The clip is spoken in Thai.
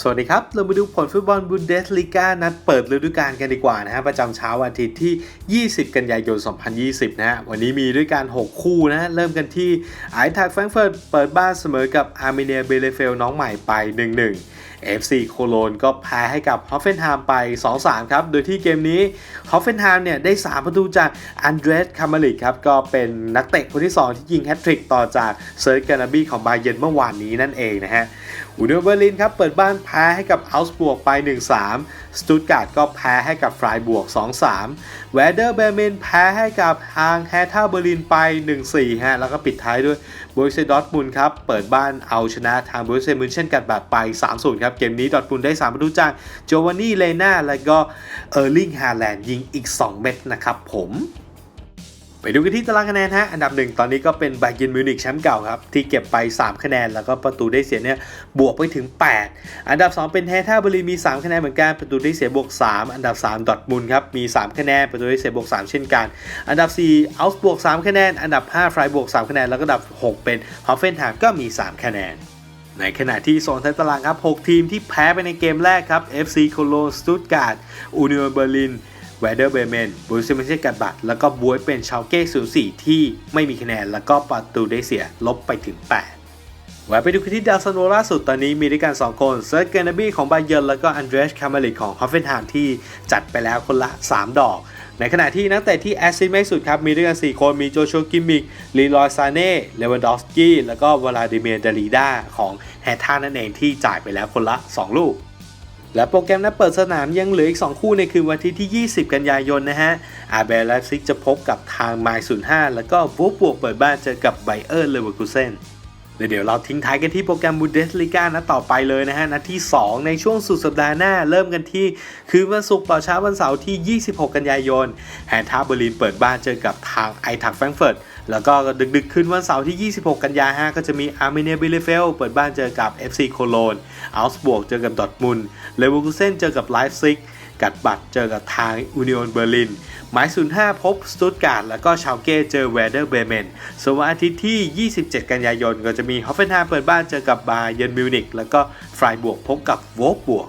สวัสดีครับ เรามาดูผลฟุตบอลบุนเดสลีกานัดเปิดฤดูกาลกันดีกว่านะฮะ ประจำเช้าวันอาทิตย์ที่ 20 กันยายน 2020 นะฮะ วันนี้มีด้วยกัน 6 คู่นะฮะเริ่มกันที่ไอทักแฟรงเฟิร์ตเปิดบ้านเสมอกับอาร์เมเนียเบเลเฟลน้องใหม่ไป 1-1 FC โคโลนก็แพ้ให้กับฮอฟเฟนไฮม์ไป 2-3 ครับ โดยที่เกมนี้ฮอฟเฟนไฮม์เนี่ยได้ 3 ประตูจากอันเดรสคามาลิกครับ ก็เป็นนักเตะคนที่ 2 ที่ยิงแฮตทริกต่อจากเซิร์ฟแกนาบีของบาเยร์นเมื่อวานนี้นั่นเองนะฮะอูเดอร์เบอร์ลินครับเปิดบ้านแพ้ให้กับอัลส์บวกไป 1-3 สตุตการ์ดก็แพ้ให้กับฟรายบวก 2-3 แวเดอร์เบเมนแพ้ให้กับฮางแฮท่าเบอร์ลินไป 1-4 ฮะ แล้วก็ปิดท้ายด้วยบรูเซดอร์ทมุนครับ เปิดบ้านเอาชนะทางบรูเซมุนเช่นกันแบบไป 3-0 ครับ เกมนี้ดอร์ทมุนได้ 3 ประตูจากโจวานนี่เลน่าและก็เออร์ลิงฮาแลนด์ยิงอีก 2 เม็ดนะครับผม ไปดูกันที่ตารางคะแนนฮะ อันดับหนึ่งตอนนี้ก็เป็นไบเยร์นมิวนิกแชมป์เก่าครับ ที่เก็บไป 3 คะแนน แล้วก็ประตูได้เสียเนี่ยบวกไปถึง 8 อันดับ 2 เป็นแฮท่าบรีมี 3 คะแนนเหมือนกันประตูได้เสียบวก 3 อันดับ 3 ดอทมุนครับมี 3 คะแนนประตูได้เสียบวก 3 เช่นกัน อันดับ4อัลส์บวก 3 คะแนน อันดับ5ฟรายบวก 3 คะแนน แล้วก็อันดับ 6 เป็นฮอฟเฟนไฮม์ก็มี 3 คะแนนในขณะที่โซนท้ายตารางครับ 6 ทีมที่แพ้ไปในเกมแรกครับ FC โคโลนสตุตการ์ดอูนิโอเบอร์ลิน แวเดอร์เบเมนบูซิมเชกัดบัตแล้วก็บวยเป็นชาวเก้04ที่ไม่มีคะแนนแล้วก็ประตูได้เสียลบไปถึง 8แวะไปดูกันที่ดาวซันโวล่าสุดตอนนี้มีด้วยกัน 2 คนเซิร์เกนบีของบาเยอร์แล้วก็อันเดรสคาเมลิกของฮอฟเฟนไฮม์ที่จัดไปแล้วคนละ 3 ดอก ในขณะที่นักเตะที่แอสซิสต์มากที่สุดครับ มีด้วยกัน 4 คนมีโจชัวกิมมิกลีลอยซาเน่เลวันดอฟสกี้แล้วก็วลาดิเมียร์ดาลีดาของแฮท่านั่นเองที่จ่ายไปแล้วคนละ 2 ลูก และโปรแกรมนัดเปิดสนามยังเหลืออีก 2 คู่ในคืนวันอาทิตย์ที่ 20 กันยายนนะฮะ อาร์เบลไลฟ์ซิกจะพบกับทางไมล์05 แล้วก็วูบวกเปิดบ้านเจอกับไบเออร์เลเวอร์คูเซน เดี๋ยวเราทิ้งท้ายกันที่โปรแกรมบูเดสลิก้านัดต่อไปเลยนะฮะนัดที่ 2 ในช่วงสุดสัปดาห์หน้าเริ่มกันที่ คืนวันศุกร์ต่อเช้าวันเสาร์ที่ 26 กันยายนแฮนทาเบอร์ลินเปิดบ้านเจอกับทางไอทักแฟรงเฟิร์ตแล้วก็ดึกๆคืนวันเสาร์ที่ 26 กันยาฮะก็จะมีอาร์เมเนียบิเลเฟลเปิดบ้านเจอกับ FC โคโลนอัลส์บวกเจอกับดอทมุนเลเวอร์คูเซนเจอกับไลฟ์ซิก กัดบัตรเจอกับทางอุนิออนเบอร์ลิน หมาย 05 พบสตุตการ์ดแล้วก็ชาวเก้เจอแวเดอร์เบเมนส่วนวันอาทิตย์ที่ 27 กันยายนก็จะมีฮอฟเฟนไฮม์เปิดบ้านเจอกับบาเยร์นมิวนิกแล้วก็ฟรายบวกพบกับโวบวก